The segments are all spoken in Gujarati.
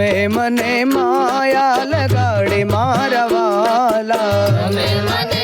તમે મને માયા લગાડી મારવાલા. તમે મને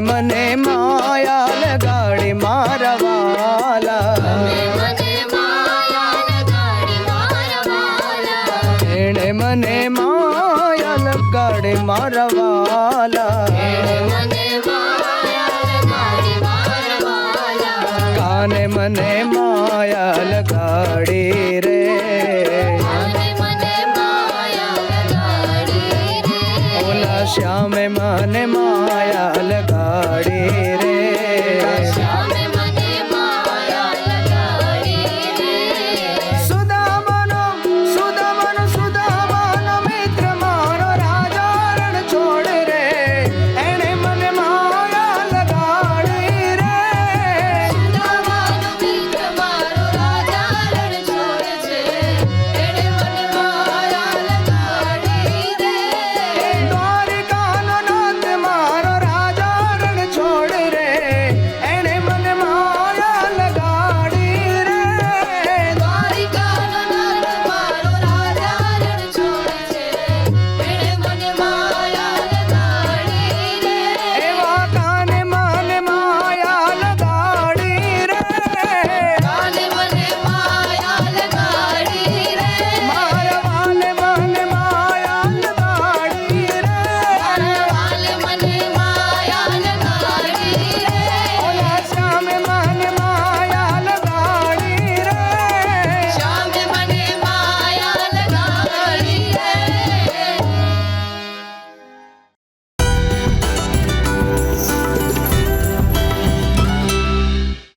મને માયા લગાડી મારા વાલા એણે મને માયા લગાડી મારા વાલા કાને મને માયા લગાડી અને માયા લગાડે રે.